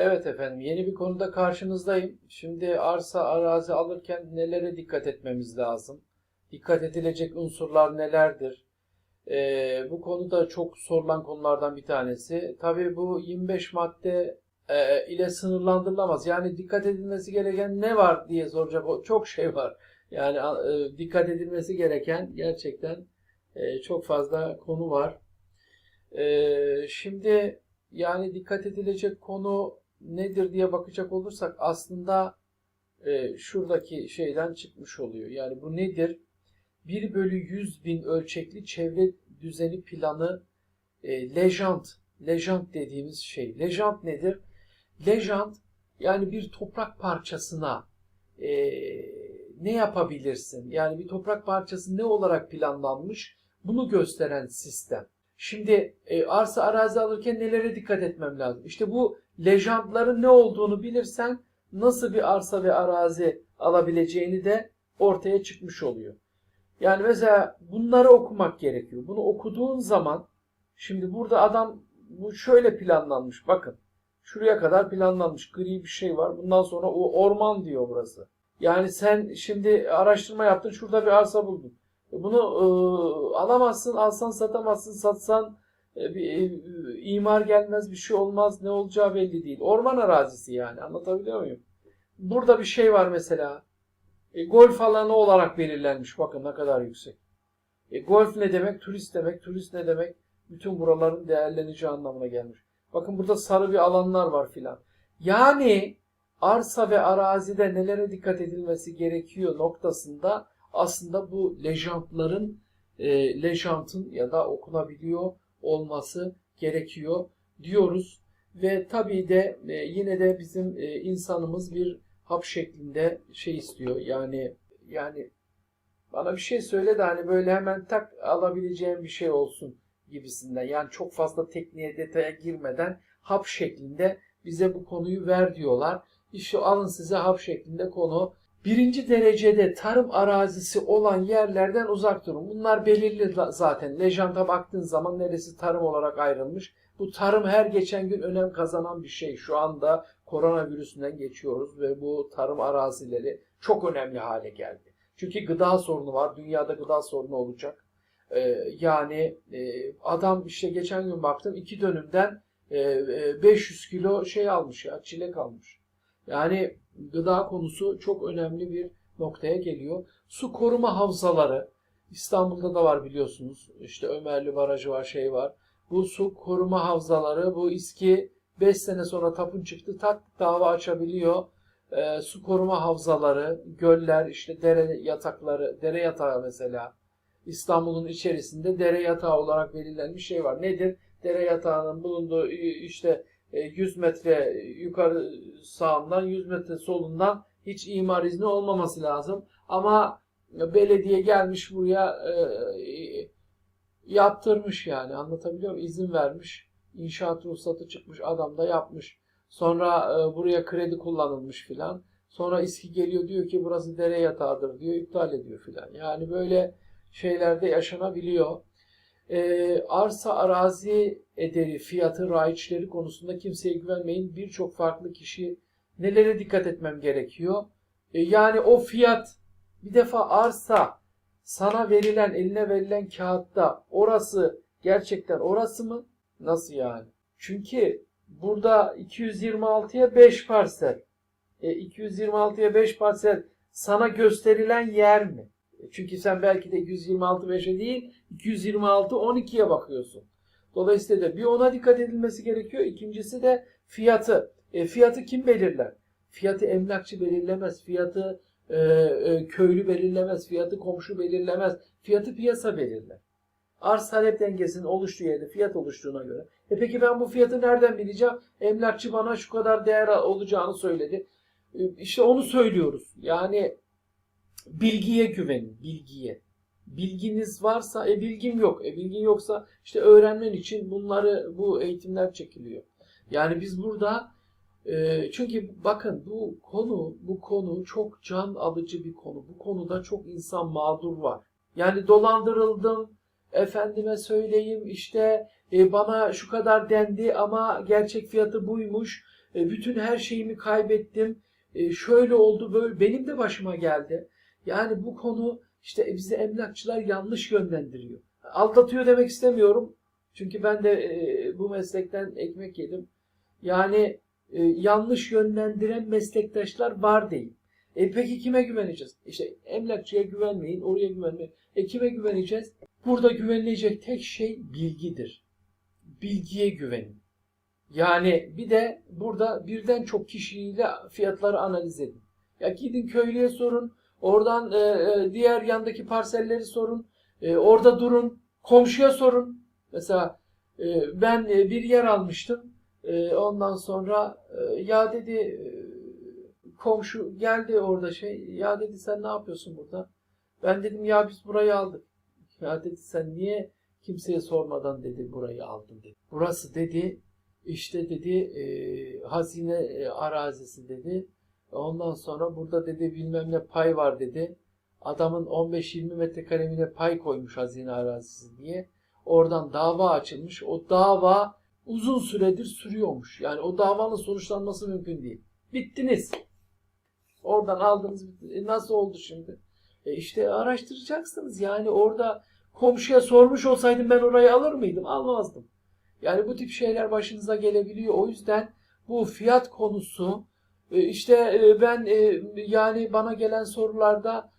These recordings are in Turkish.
Evet efendim, yeni bir konuda karşınızdayım. Şimdi arsa arazi alırken nelere dikkat etmemiz lazım? Dikkat edilecek unsurlar nelerdir? Ee, bu konuda çok sorulan konulardan bir tanesi. Tabii bu 25 madde e, ile sınırlandırılamaz. Yani dikkat edilmesi gereken ne var diye soracak çok şey var. Yani e, dikkat edilmesi gereken gerçekten e, çok fazla konu var. Ee, şimdi yani dikkat edilecek konu nedir diye bakacak olursak aslında e, şuradaki şeyden çıkmış oluyor. Yani bu nedir? 1 bölü 100 bin ölçekli çevre düzeni planı e, lejant. Lejant dediğimiz şey. Lejant nedir? Lejant yani bir toprak parçasına e, ne yapabilirsin? Yani bir toprak parçası ne olarak planlanmış? Bunu gösteren sistem. Şimdi e, arsa arazi alırken nelere dikkat etmem lazım? İşte bu lejantların ne olduğunu bilirsen nasıl bir arsa ve arazi alabileceğini de ortaya çıkmış oluyor. Yani mesela bunları okumak gerekiyor. Bunu okuduğun zaman şimdi burada adam bu şöyle planlanmış bakın. Şuraya kadar planlanmış gri bir şey var. Bundan sonra o orman diyor burası. Yani sen şimdi araştırma yaptın şurada bir arsa buldun. E Bunu e, alamazsın, alsan satamazsın, satsan bir e, imar gelmez, bir şey olmaz, ne olacağı belli değil. Orman arazisi yani anlatabiliyor muyum? Burada bir şey var mesela. E, golf alanı olarak belirlenmiş. Bakın ne kadar yüksek. E, golf ne demek? Turist demek. Turist ne demek? Bütün buraların değerleneceği anlamına gelmiş. Bakın burada sarı bir alanlar var filan. Yani arsa ve arazide nelere dikkat edilmesi gerekiyor noktasında aslında bu lejantların e, lejantın ya da okunabiliyor olması gerekiyor diyoruz. Ve tabii de e, yine de bizim e, insanımız bir hap şeklinde şey istiyor. Yani yani bana bir şey söyle de hani böyle hemen tak alabileceğim bir şey olsun gibisinden. Yani çok fazla tekniğe detaya girmeden hap şeklinde bize bu konuyu ver diyorlar. İşte alın size hap şeklinde konu. Birinci derecede tarım arazisi olan yerlerden uzak durun. Bunlar belirli zaten. Lejanta baktığın zaman neresi tarım olarak ayrılmış. Bu tarım her geçen gün önem kazanan bir şey. Şu anda koronavirüsünden geçiyoruz ve bu tarım arazileri çok önemli hale geldi. Çünkü gıda sorunu var. Dünyada gıda sorunu olacak. Ee, yani e, adam işte geçen gün baktım iki dönümden e, e, 500 kilo şey almış ya çilek almış. Yani gıda konusu çok önemli bir noktaya geliyor. Su koruma havzaları İstanbul'da da var biliyorsunuz. İşte Ömerli Barajı var, şey var. Bu su koruma havzaları, bu İSKİ 5 sene sonra tapun çıktı, tak dava açabiliyor. E, su koruma havzaları, göller, işte dere yatakları, dere yatağı mesela. İstanbul'un içerisinde dere yatağı olarak belirlenmiş şey var. Nedir? Dere yatağının bulunduğu işte 100 metre yukarı sağından 100 metre solundan hiç imar izni olmaması lazım. Ama belediye gelmiş buraya e, yaptırmış yani anlatabiliyor muyum? İzin vermiş. İnşaat ruhsatı çıkmış adam da yapmış. Sonra e, buraya kredi kullanılmış filan. Sonra İSKİ geliyor diyor ki burası dere yatağıdır diyor iptal ediyor filan. Yani böyle şeylerde yaşanabiliyor. E, arsa arazi ederi, fiyatı, raiçleri konusunda kimseye güvenmeyin. Birçok farklı kişi nelere dikkat etmem gerekiyor? E, yani o fiyat bir defa arsa sana verilen, eline verilen kağıtta orası gerçekten orası mı? Nasıl yani? Çünkü burada 226'ya 5 parsel. E, 226'ya 5 parsel sana gösterilen yer mi? Çünkü sen belki de 226 5'e değil 226 12'ye bakıyorsun. Dolayısıyla da bir ona dikkat edilmesi gerekiyor. İkincisi de fiyatı. E, fiyatı kim belirler? Fiyatı emlakçı belirlemez. Fiyatı e, e, köylü belirlemez. Fiyatı komşu belirlemez. Fiyatı piyasa belirler. Arz talep dengesinin oluştuğu yerde fiyat oluştuğuna göre. E peki ben bu fiyatı nereden bileceğim? Emlakçı bana şu kadar değer olacağını söyledi. E, işte onu söylüyoruz. Yani bilgiye güvenin. Bilgiye. Bilginiz varsa, e bilgim yok. E bilgin yoksa işte öğrenmen için bunları, bu eğitimler çekiliyor. Yani biz burada e, çünkü bakın bu konu, bu konu çok can alıcı bir konu. Bu konuda çok insan mağdur var. Yani dolandırıldım, efendime söyleyeyim işte e, bana şu kadar dendi ama gerçek fiyatı buymuş. E, bütün her şeyimi kaybettim. E, şöyle oldu böyle benim de başıma geldi. Yani bu konu işte bizi emlakçılar yanlış yönlendiriyor. Aldatıyor demek istemiyorum. Çünkü ben de e, bu meslekten ekmek yedim. Yani e, yanlış yönlendiren meslektaşlar var değil. E peki kime güveneceğiz? İşte emlakçıya güvenmeyin, oraya güvenmeyin. E kime güveneceğiz? Burada güvenilecek tek şey bilgidir. Bilgiye güvenin. Yani bir de burada birden çok kişiyle fiyatları analiz edin. Ya gidin köylüye sorun, oradan e, e, diğer yandaki parselleri sorun, e, orada durun, komşuya sorun. Mesela e, ben e, bir yer almıştım. E, ondan sonra e, ya dedi e, komşu geldi orada şey ya dedi sen ne yapıyorsun burada? Ben dedim ya biz burayı aldık. Ya dedi sen niye kimseye sormadan dedi burayı aldın dedi. Burası dedi işte dedi e, hazine e, arazisi dedi. Ondan sonra burada dedi bilmem ne pay var dedi. Adamın 15-20 metrekaremine pay koymuş hazine arazisi diye. Oradan dava açılmış. O dava uzun süredir sürüyormuş. Yani o davanın sonuçlanması mümkün değil. Bittiniz. Oradan aldınız. E nasıl oldu şimdi? E işte araştıracaksınız. Yani orada komşuya sormuş olsaydım ben orayı alır mıydım? Almazdım. Yani bu tip şeyler başınıza gelebiliyor. O yüzden bu fiyat konusu işte e, ben e, yani bana gelen sorularda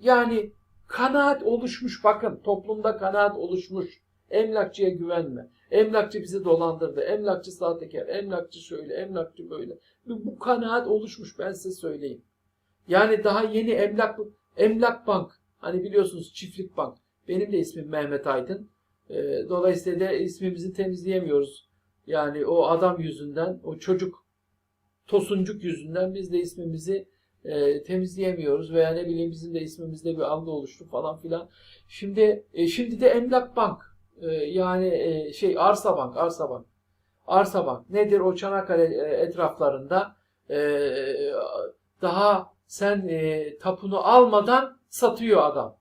yani kanaat oluşmuş bakın toplumda kanaat oluşmuş. Emlakçıya güvenme. Emlakçı bizi dolandırdı. Emlakçı sahtekar. Emlakçı şöyle. Emlakçı böyle. Bu kanaat oluşmuş ben size söyleyeyim. Yani daha yeni emlak emlak bank. Hani biliyorsunuz çiftlik bank. Benim de ismim Mehmet Aydın. Dolayısıyla da ismimizi temizleyemiyoruz. Yani o adam yüzünden, o çocuk tosuncuk yüzünden biz de ismimizi e, temizleyemiyoruz veya ne bileyim bizim de ismimizde bir algı oluştu falan filan. Şimdi e, şimdi de Emlak Bank e, yani e, şey Arsa Bank, Arsa Bank. Arsa Bank nedir o Çanakkale e, etraflarında e, daha sen e, tapunu almadan satıyor adam.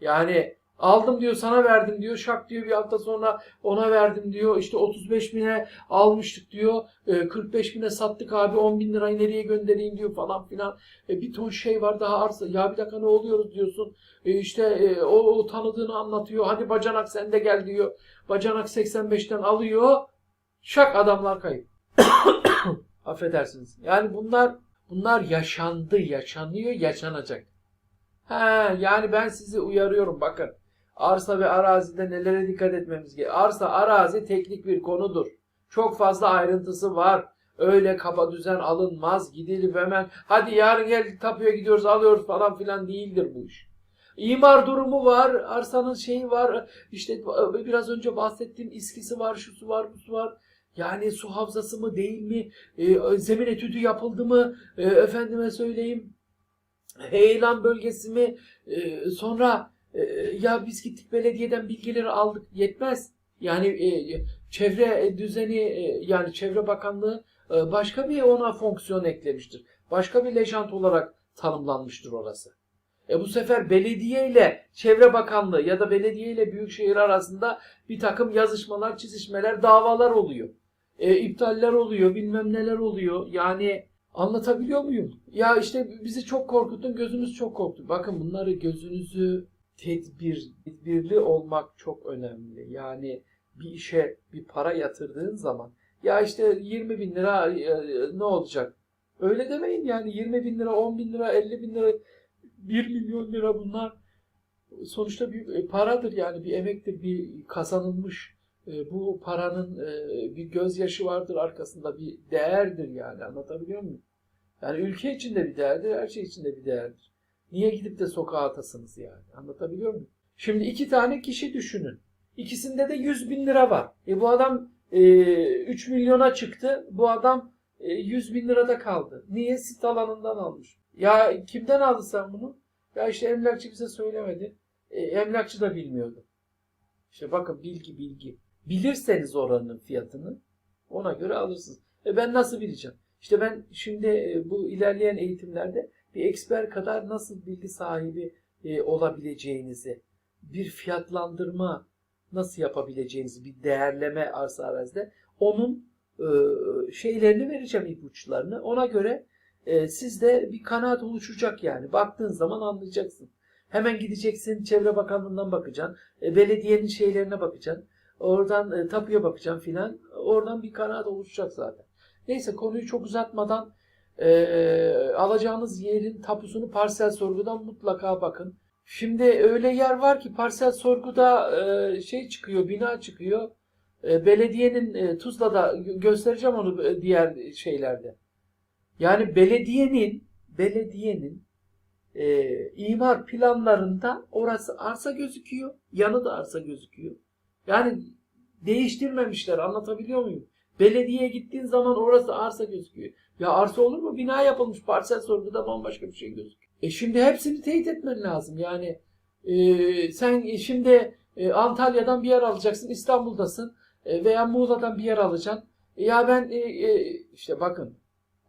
Yani Aldım diyor sana verdim diyor. Şak diyor bir hafta sonra ona verdim diyor. İşte 35 bine almıştık diyor. 45 bine sattık abi 10 bin lirayı nereye göndereyim diyor falan filan. E, bir ton şey var daha arsa. Ya bir dakika ne oluyoruz diyorsun. E, işte e, o, o tanıdığını anlatıyor. Hadi bacanak sen de gel diyor. Bacanak 85'ten alıyor. Şak adamlar kayıp. Affedersiniz. Yani bunlar bunlar yaşandı, yaşanıyor, yaşanacak. He, yani ben sizi uyarıyorum bakın. Arsa ve arazide nelere dikkat etmemiz gerekiyor? Arsa, arazi teknik bir konudur. Çok fazla ayrıntısı var. Öyle kaba düzen alınmaz. Gidilip hemen hadi yarın gel tapuya gidiyoruz alıyoruz falan filan değildir bu iş. İmar durumu var, arsanın şeyi var, işte biraz önce bahsettiğim iskisi var, şusu var, busu var. Yani su havzası mı değil mi? E, zemin etüdü yapıldı mı? E, efendime söyleyeyim. Heyelan bölgesi mi? E, sonra e, ya biz gittik belediyeden bilgileri aldık yetmez. Yani e, çevre düzeni e, yani çevre bakanlığı e, başka bir ona fonksiyon eklemiştir. Başka bir lejant olarak tanımlanmıştır orası. E bu sefer belediye ile çevre bakanlığı ya da belediye ile büyükşehir arasında bir takım yazışmalar, çizişmeler, davalar oluyor. E, iptaller oluyor, bilmem neler oluyor. Yani anlatabiliyor muyum? Ya işte bizi çok korkuttun, gözümüz çok korktu. Bakın bunları gözünüzü tedbir, tedbirli olmak çok önemli. Yani bir işe bir para yatırdığın zaman ya işte 20 bin lira e, ne olacak? Öyle demeyin yani 20 bin lira, 10 bin lira, 50 bin lira, 1 milyon lira bunlar sonuçta bir e, paradır yani bir emektir, bir kazanılmış e, bu paranın bir gözyaşı vardır arkasında bir değerdir yani anlatabiliyor muyum? Yani ülke içinde bir değerdir, her şey içinde bir değerdir. Niye gidip de sokağa atasınız yani? Anlatabiliyor muyum? Şimdi iki tane kişi düşünün. İkisinde de 100 bin lira var. E bu adam e, 3 milyona çıktı. Bu adam e, 100 bin lirada kaldı. Niye? Sit alanından almış. Ya kimden aldı sen bunu? Ya işte emlakçı bize söylemedi. E, emlakçı da bilmiyordu. İşte bakın bilgi bilgi. Bilirseniz oranın fiyatını ona göre alırsınız. E ben nasıl bileceğim? İşte ben şimdi e, bu ilerleyen eğitimlerde bir eksper kadar nasıl bilgi sahibi e, olabileceğinizi, bir fiyatlandırma nasıl yapabileceğinizi, bir değerleme arsa arazide onun e, şeylerini vereceğim ipuçlarını. Ona göre e, sizde bir kanaat oluşacak yani. Baktığın zaman anlayacaksın. Hemen gideceksin Çevre Bakanlığı'ndan bakacaksın. E, belediyenin şeylerine bakacaksın. Oradan e, tapuya bakacaksın filan. Oradan bir kanaat oluşacak zaten. Neyse konuyu çok uzatmadan e, alacağınız yerin tapusunu parsel sorgudan mutlaka bakın. Şimdi öyle yer var ki parsel sorguda e, şey çıkıyor, bina çıkıyor. E, belediyenin e, Tuzla'da gö- göstereceğim onu e, diğer şeylerde. Yani belediyenin belediyenin e, imar planlarında orası arsa gözüküyor. Yanı da arsa gözüküyor. Yani değiştirmemişler. Anlatabiliyor muyum? Belediyeye gittiğin zaman orası arsa gözüküyor. Ya arsa olur mu? Bina yapılmış. Parsel sorguda bambaşka bir şey gözüküyor. E şimdi hepsini teyit etmen lazım. Yani e, sen şimdi e, Antalya'dan bir yer alacaksın. İstanbul'dasın. E, veya Muğla'dan bir yer alacaksın. E, ya ben e, e, işte bakın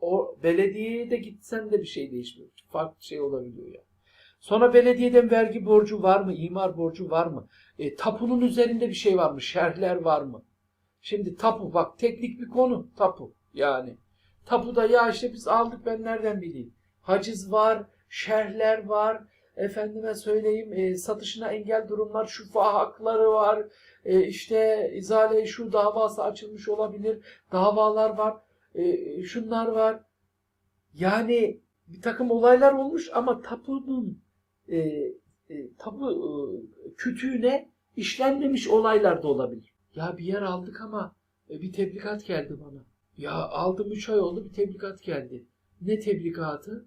o belediyeye de gitsen de bir şey değişmiyor. Farklı şey olabiliyor ya. Sonra belediyeden vergi borcu var mı? İmar borcu var mı? E, tapunun üzerinde bir şey var mı? Şerhler var mı? Şimdi tapu bak teknik bir konu tapu yani. Tapuda ya işte biz aldık ben nereden bileyim. Haciz var, şerhler var. Efendime söyleyeyim e, satışına engel durumlar, şufa hakları var. E, işte izale şu davası açılmış olabilir. Davalar var. E, şunlar var. Yani bir takım olaylar olmuş ama tapunun e, e, tapu e, kütüğüne işlenmemiş olaylar da olabilir. Ya bir yer aldık ama e, bir tebligat geldi bana. Ya aldım 3 ay oldu bir tebligat geldi. Ne tebligatı?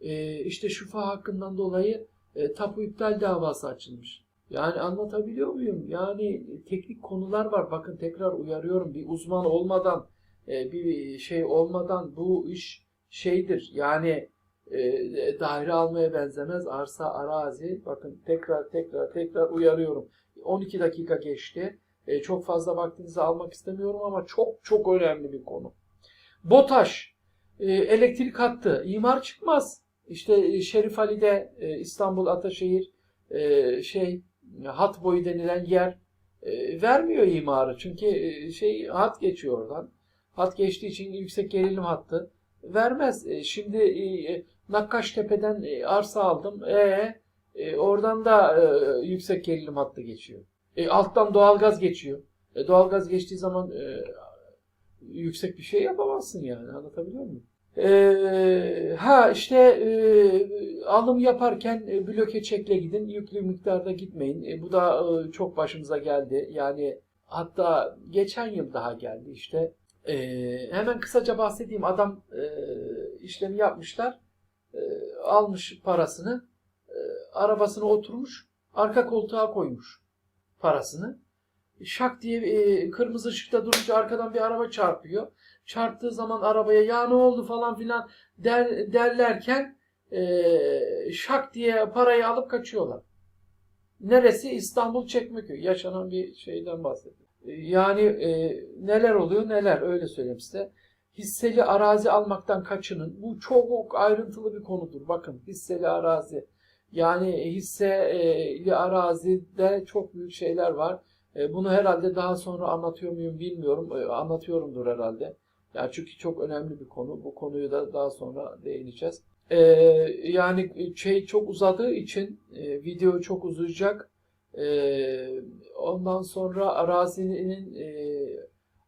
E, işte şufa hakkından dolayı e, tapu iptal davası açılmış. Yani anlatabiliyor muyum? Yani teknik konular var. Bakın tekrar uyarıyorum. Bir uzman olmadan, e, bir şey olmadan bu iş şeydir. Yani e, daire almaya benzemez. Arsa, arazi. Bakın tekrar tekrar tekrar uyarıyorum. 12 dakika geçti. E, çok fazla vaktinizi almak istemiyorum ama çok çok önemli bir konu. BOTAŞ e, elektrik hattı. imar çıkmaz. İşte e, Şerif Ali'de e, İstanbul Ataşehir e, şey hat boyu denilen yer e, vermiyor imarı. Çünkü e, şey hat geçiyor oradan. Hat geçtiği için yüksek gerilim hattı vermez. E, şimdi e, Nakkaştepe'den e, arsa aldım. E, e, oradan da e, yüksek gerilim hattı geçiyor. E, alttan doğalgaz geçiyor. E, doğalgaz geçtiği zaman e, yüksek bir şey yapamazsın yani. Anlatabiliyor muyum? E, ha işte e, alım yaparken e, bloke çekle gidin. Yüklü miktarda gitmeyin. E, bu da e, çok başımıza geldi. Yani hatta geçen yıl daha geldi işte. E, hemen kısaca bahsedeyim. Adam e, işlemi yapmışlar. E, almış parasını. E, arabasına oturmuş. Arka koltuğa koymuş parasını. Şak diye e, kırmızı ışıkta durunca arkadan bir araba çarpıyor. Çarptığı zaman arabaya ya ne oldu falan filan der, derlerken e, şak diye parayı alıp kaçıyorlar. Neresi? İstanbul Çekmeköy. Yaşanan bir şeyden bahsediyor. E, Yani e, neler oluyor neler öyle söyleyeyim size. Hisseli arazi almaktan kaçının. Bu çok ayrıntılı bir konudur. Bakın hisseli arazi. Yani hisseli arazide çok büyük şeyler var. E, Bunu herhalde daha sonra anlatıyor muyum bilmiyorum. E, Anlatıyorumdur herhalde. Ya çünkü çok önemli bir konu. Bu konuyu da daha sonra değineceğiz. E, yani şey çok uzadığı için e, video çok uzayacak. E, ondan sonra arazinin e,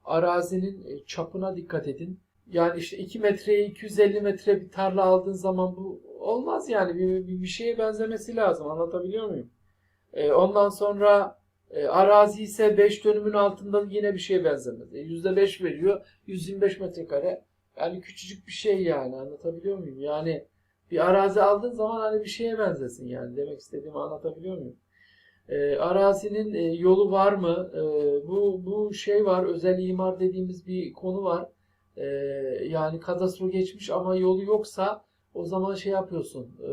arazinin çapına dikkat edin. Yani işte 2 metreye 250 metre bir tarla aldığın zaman bu olmaz yani bir, bir, bir şeye benzemesi lazım. Anlatabiliyor muyum? E, ondan sonra e, arazi ise 5 dönümün altında yine bir şeye benzemez. E, %5 veriyor. 125 metrekare. Yani küçücük bir şey yani. Anlatabiliyor muyum? Yani bir arazi aldığın zaman hani bir şeye benzesin yani. Demek istediğimi anlatabiliyor muyum? E, arazinin e, yolu var mı? E, bu bu şey var. Özel imar dediğimiz bir konu var. E, yani kadastro geçmiş ama yolu yoksa o zaman şey yapıyorsun. E,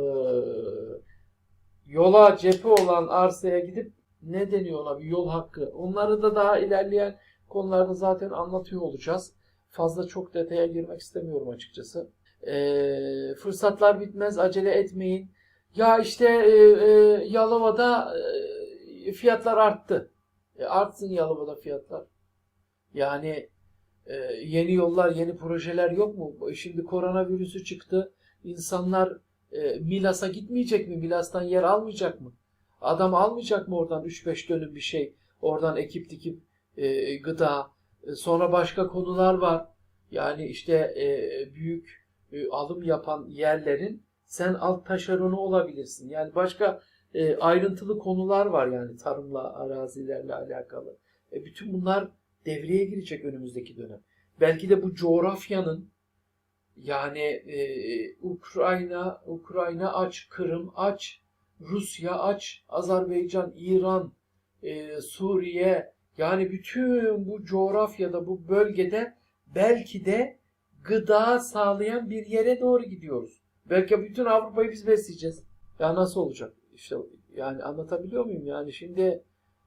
yola cephe olan arsaya gidip ne deniyor ona bir yol hakkı. Onları da daha ilerleyen konularda zaten anlatıyor olacağız. Fazla çok detaya girmek istemiyorum açıkçası. Ee, fırsatlar bitmez acele etmeyin. Ya işte e, e, Yalova'da e, fiyatlar arttı. E, artsın Yalova'da fiyatlar. Yani Ee, yeni yollar, yeni projeler yok mu? Şimdi koronavirüsü çıktı. İnsanlar e, Milas'a gitmeyecek mi? Milas'tan yer almayacak mı? Adam almayacak mı oradan 3-5 dönüm bir şey? Oradan ekip dikip e, gıda. E, sonra başka konular var. Yani işte e, büyük e, alım yapan yerlerin sen alt taşeronu olabilirsin. Yani başka e, ayrıntılı konular var yani tarımla, arazilerle alakalı. E, bütün bunlar devreye girecek önümüzdeki dönem. Belki de bu coğrafyanın yani e, Ukrayna, Ukrayna aç, Kırım aç, Rusya aç, Azerbaycan, İran, e, Suriye yani bütün bu coğrafyada, bu bölgede belki de gıda sağlayan bir yere doğru gidiyoruz. Belki bütün Avrupa'yı biz besleyeceğiz. Ya nasıl olacak? İşte yani anlatabiliyor muyum? Yani şimdi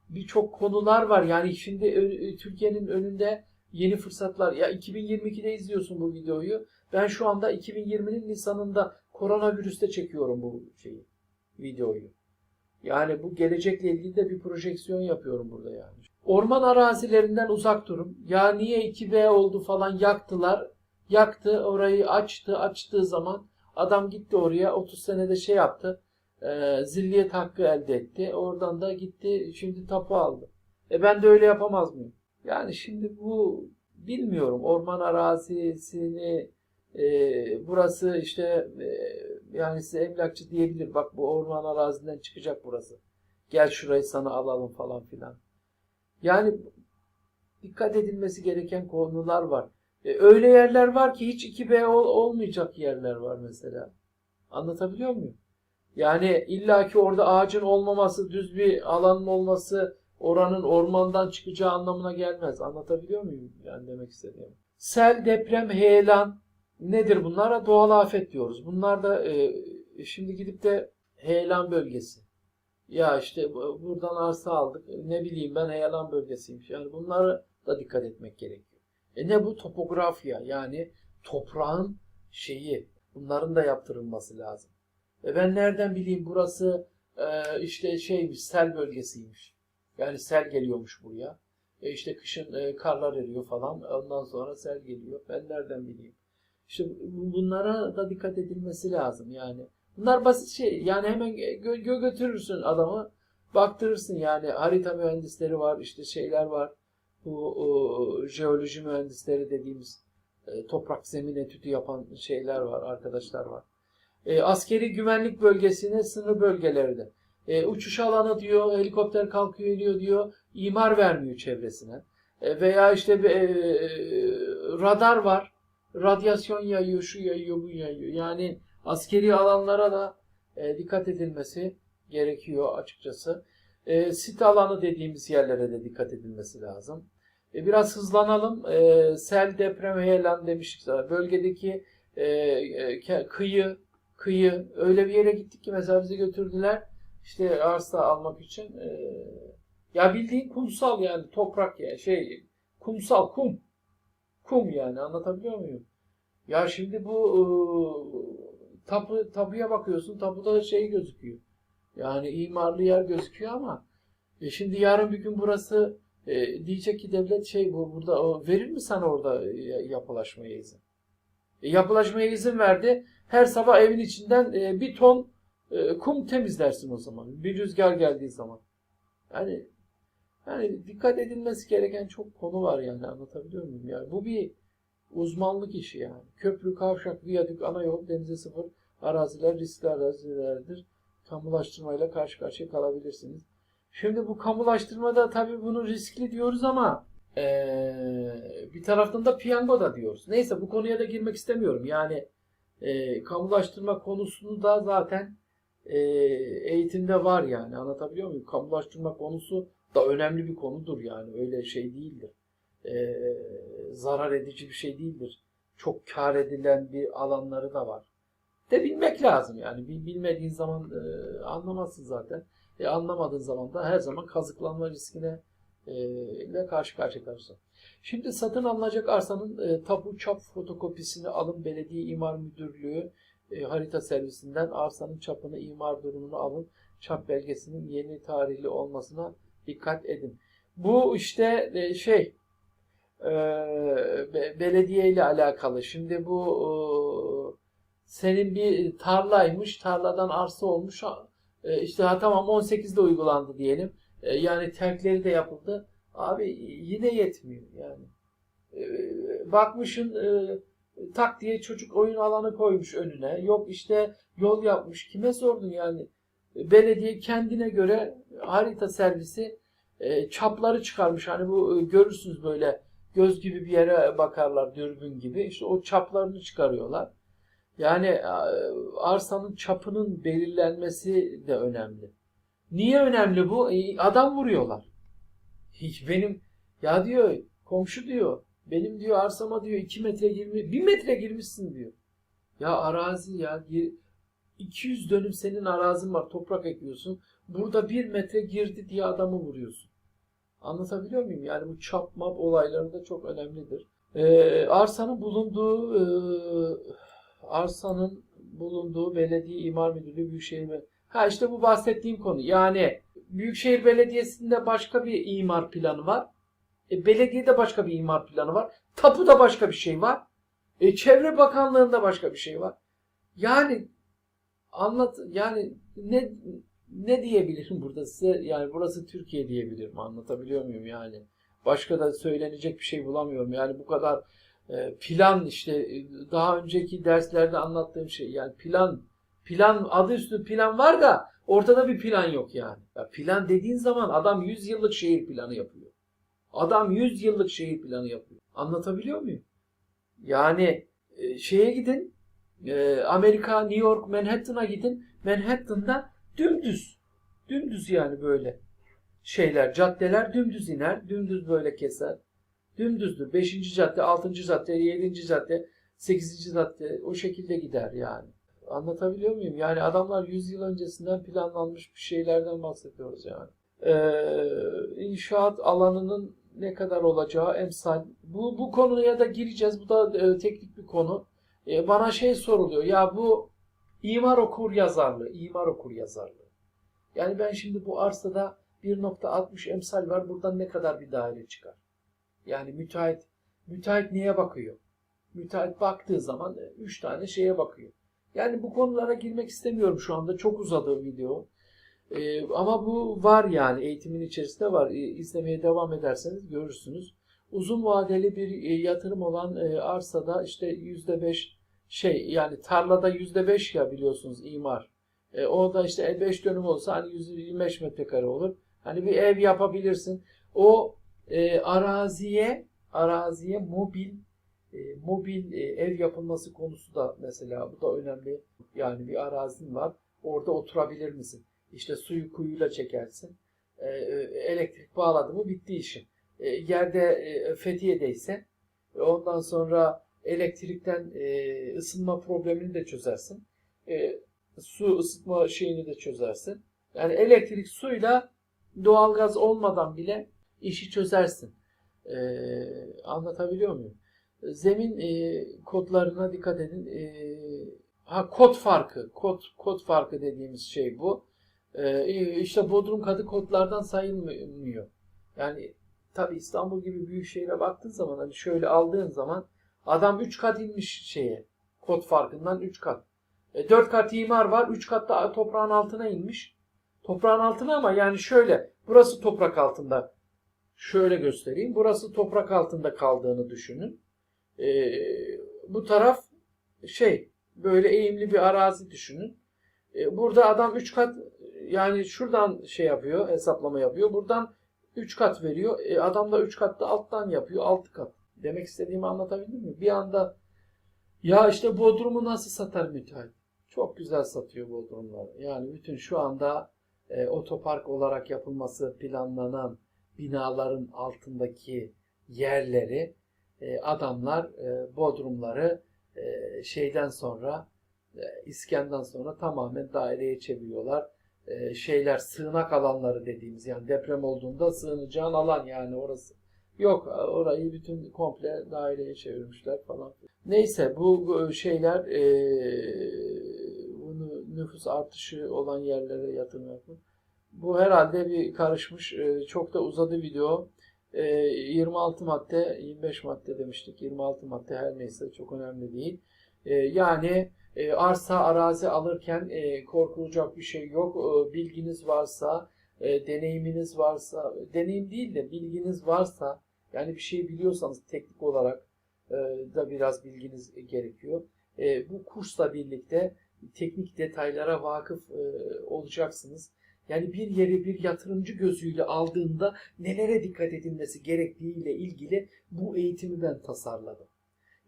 birçok konular var. Yani şimdi ö- Türkiye'nin önünde yeni fırsatlar. Ya 2022'de izliyorsun bu videoyu. Ben şu anda 2020'nin Nisan'ında koronavirüste çekiyorum bu şeyi, videoyu. Yani bu gelecekle ilgili de bir projeksiyon yapıyorum burada yani. Orman arazilerinden uzak durun. Ya niye 2B oldu falan yaktılar. Yaktı orayı açtı. Açtığı zaman adam gitti oraya 30 senede şey yaptı. E, zilliyet hakkı elde etti. Oradan da gitti şimdi tapu aldı. E ben de öyle yapamaz mıyım? Yani şimdi bu bilmiyorum orman arazisini e, burası işte e, yani size emlakçı diyebilir bak bu orman arazinden çıkacak burası. Gel şurayı sana alalım falan filan. Yani dikkat edilmesi gereken konular var. E, öyle yerler var ki hiç 2B ol, olmayacak yerler var mesela. Anlatabiliyor muyum? Yani illaki orada ağacın olmaması, düz bir alanın olması oranın ormandan çıkacağı anlamına gelmez. Anlatabiliyor muyum? Yani demek istediğim. Sel, deprem, heyelan nedir bunlara? Doğal afet diyoruz. Bunlar da e, şimdi gidip de heyelan bölgesi. Ya işte bu- buradan arsa aldık. Ne bileyim ben heyelan bölgesiymiş. Yani bunlara da dikkat etmek gerekiyor. E ne bu? Topografya. Yani toprağın şeyi. Bunların da yaptırılması lazım. E ben nereden bileyim burası e, işte şeymiş, sel bölgesiymiş. Yani sel geliyormuş buraya. E işte kışın e, karlar eriyor falan. Ondan sonra sel geliyor. Ben nereden bileyim? İşte bu- bunlara da dikkat edilmesi lazım yani. Bunlar basit şey. Yani hemen gö- gö- götürürsün adamı. Baktırırsın yani harita mühendisleri var, işte şeyler var. Bu o, jeoloji mühendisleri dediğimiz e, toprak zemin etüdü yapan şeyler var, arkadaşlar var. E, askeri güvenlik bölgesine sınır bölgelerde. E, uçuş alanı diyor, helikopter kalkıyor iniyor diyor, imar vermiyor çevresine. E, veya işte bir, e, radar var, radyasyon yayıyor, şu yayıyor, bu yayıyor. Yani askeri alanlara da e, dikkat edilmesi gerekiyor açıkçası. E, sit alanı dediğimiz yerlere de dikkat edilmesi lazım. E, biraz hızlanalım. E, sel, deprem, heyelan demiştik sana. Bölgedeki e, e, kıyı, kıyı öyle bir yere gittik ki mesela bizi götürdüler işte arsa almak için. E, ya bildiğin kumsal yani toprak ya şey kumsal kum. Kum yani anlatabiliyor muyum? Ya şimdi bu e, tapu tapuya bakıyorsun. Tapuda şey gözüküyor. Yani imarlı yer gözüküyor ama e şimdi yarın bir gün burası e, diyecek ki devlet şey bu burada o, verir mi sana orada e, yapılaşmaya izin? E, yapılaşmaya izin verdi. Her sabah evin içinden e, bir ton e, kum temizlersin o zaman. Bir rüzgar geldiği zaman. Yani yani dikkat edilmesi gereken çok konu var yani anlatabiliyor muyum? Yani bu bir uzmanlık işi yani. Köprü, kavşak, viyadük, ana yol, denize sıfır araziler riskli arazilerdir. Kamulaştırmayla karşı karşıya kalabilirsiniz. Şimdi bu kamulaştırmada tabii bunu riskli diyoruz ama eee, bir taraftan da piyango da diyoruz. Neyse bu konuya da girmek istemiyorum. Yani eee, kamulaştırma konusunu da zaten eee, eğitimde var yani anlatabiliyor muyum? Kamulaştırma konusu da önemli bir konudur yani öyle şey değildir. Eee, zarar edici bir şey değildir. Çok kar edilen bir alanları da var. De bilmek lazım yani. Bil- Bilmediğin zaman e, anlamazsın zaten. E, anlamadığın zaman da her zaman kazıklanma riskine e, ile karşı karşıya kalırsın. Şimdi satın alınacak arsanın e, tapu çap fotokopisini alın belediye imar müdürlüğü e, harita servisinden arsanın çapını imar durumunu alın çap belgesinin yeni tarihli olmasına dikkat edin. Bu işte e, şey e, be- belediye ile alakalı. Şimdi bu e, senin bir tarlaymış, tarladan arsa olmuş. İşte ha, tamam 18'de uygulandı diyelim. Yani terkleri de yapıldı. Abi yine yetmiyor yani. Bakmışın tak diye çocuk oyun alanı koymuş önüne. Yok işte yol yapmış. Kime sordun yani? Belediye kendine göre harita servisi e, çapları çıkarmış. Hani bu e, görürsünüz böyle göz gibi bir yere bakarlar dürbün gibi. İşte o çaplarını çıkarıyorlar. Yani e, arsanın çapının belirlenmesi de önemli. Niye önemli bu? E, adam vuruyorlar. Hiç benim ya diyor komşu diyor benim diyor arsama diyor 2 metre girmiş 1 metre girmişsin diyor. Ya arazi ya 200 dönüm senin arazin var toprak ekliyorsun. Burada 1 metre girdi diye adamı vuruyorsun. Anlatabiliyor muyum? Yani bu çap map olayları da çok önemlidir. Ee, arsanın bulunduğu e, arsanın bulunduğu belediye imar müdürlüğü büyükşehir Ha işte bu bahsettiğim konu. Yani Büyükşehir Belediyesi'nde başka bir imar planı var. E, belediyede başka bir imar planı var. Tapuda başka bir şey var. E, Çevre Bakanlığı'nda başka bir şey var. Yani anlat yani ne ne diyebilirim burada size? Yani burası Türkiye diyebilirim. Anlatabiliyor muyum yani? Başka da söylenecek bir şey bulamıyorum. Yani bu kadar e, plan işte e, daha önceki derslerde anlattığım şey yani plan plan adı üstü plan var da ortada bir plan yok yani. Ya plan dediğin zaman adam 100 yıllık şehir planı yapıyor. Adam 100 yıllık şehir planı yapıyor. Anlatabiliyor muyum? Yani e, şeye gidin e, Amerika, New York, Manhattan'a gidin. Manhattan'da dümdüz. Dümdüz yani böyle şeyler, caddeler dümdüz iner. Dümdüz böyle keser. Dümdüzdür. 5. cadde, 6. cadde, 7. cadde, 8. cadde o şekilde gider yani. Anlatabiliyor muyum? Yani adamlar 100 yıl öncesinden planlanmış bir şeylerden bahsediyoruz yani. Ee, inşaat alanının ne kadar olacağı emsal. Bu, bu konuya da gireceğiz. Bu da e, teknik bir konu. E, bana şey soruluyor. Ya bu imar okur yazarlığı. imar okur yazarlığı. Yani ben şimdi bu arsada 1.60 emsal var. Buradan ne kadar bir daire çıkar? Yani müteahhit müteahhit neye bakıyor? Müteahhit baktığı zaman 3 tane şeye bakıyor. Yani bu konulara girmek istemiyorum şu anda. Çok uzadı video. Ee, ama bu var yani eğitimin içerisinde var. Ee, izlemeye devam ederseniz görürsünüz. Uzun vadeli bir e, yatırım olan e, arsada işte yüzde beş şey yani tarlada yüzde beş ya biliyorsunuz imar. E, o da işte 5 dönüm olsa hani 125 metrekare olur. Hani bir ev yapabilirsin. O e, araziye araziye mobil e, mobil e, ev yapılması konusu da mesela bu da önemli. Yani bir arazin var. Orada oturabilir misin? İşte suyu kuyuyla çekersin. E, e, elektrik bağladı mı bitti işin. E, yerde e, Fethiye'deyse e, ondan sonra elektrikten e, ısınma problemini de çözersin. E, su ısıtma şeyini de çözersin. Yani elektrik suyla doğalgaz olmadan bile işi çözersin. Anlatabiliyor muyum? Zemin kodlarına dikkat edin. Ha kod farkı, kod kod farkı dediğimiz şey bu. E, işte Bodrum kadı kodlardan sayılmıyor. Yani tabi İstanbul gibi büyük şehre baktığın zaman hani şöyle aldığın zaman adam 3 kat inmiş şeye. Kod farkından 3 kat. E, 4 kat imar var, 3 kat da toprağın altına inmiş. Toprağın altına ama yani şöyle burası toprak altında. Şöyle göstereyim. Burası toprak altında kaldığını düşünün. E, bu taraf şey böyle eğimli bir arazi düşünün. E, burada adam 3 kat yani şuradan şey yapıyor, hesaplama yapıyor. Buradan 3 kat veriyor. E, adam da 3 kat da alttan yapıyor. 6 kat. Demek istediğimi anlatabildim mi? Bir anda ya işte Bodrum'u nasıl satar müteahhit? Çok güzel satıyor Bodrumları. Yani bütün şu anda e, otopark olarak yapılması planlanan binaların altındaki yerleri e, adamlar e, Bodrumları e, şeyden sonra e, İsken'den sonra tamamen daireye çeviriyorlar. E, şeyler sığınak alanları dediğimiz yani deprem olduğunda sığınacağın alan yani orası. Yok orayı bütün komple daireye çevirmişler falan. Neyse bu, şeyler e, bunu nüfus artışı olan yerlere yatırım yapın. Bu herhalde bir karışmış. e, çok da uzadı video. e, 26 madde, 25 madde demiştik. 26 madde her neyse çok önemli değil. E, yani e, arsa, arazi alırken e, korkulacak bir şey yok. E, bilginiz varsa, e, deneyiminiz varsa, deneyim değil de bilginiz varsa, yani bir şey biliyorsanız teknik olarak da biraz bilginiz gerekiyor. Bu kursla birlikte teknik detaylara vakıf olacaksınız. Yani bir yeri bir yatırımcı gözüyle aldığında nelere dikkat edilmesi gerektiğiyle ilgili bu eğitimi ben tasarladım.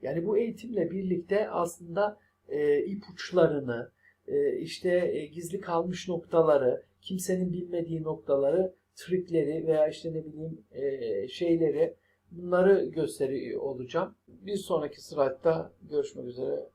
Yani bu eğitimle birlikte aslında e, ipuçlarını, e, işte e, gizli kalmış noktaları, kimsenin bilmediği noktaları, trikleri veya işte ne bileyim e, şeyleri bunları gösteriyor olacağım. Bir sonraki slaytta görüşmek üzere.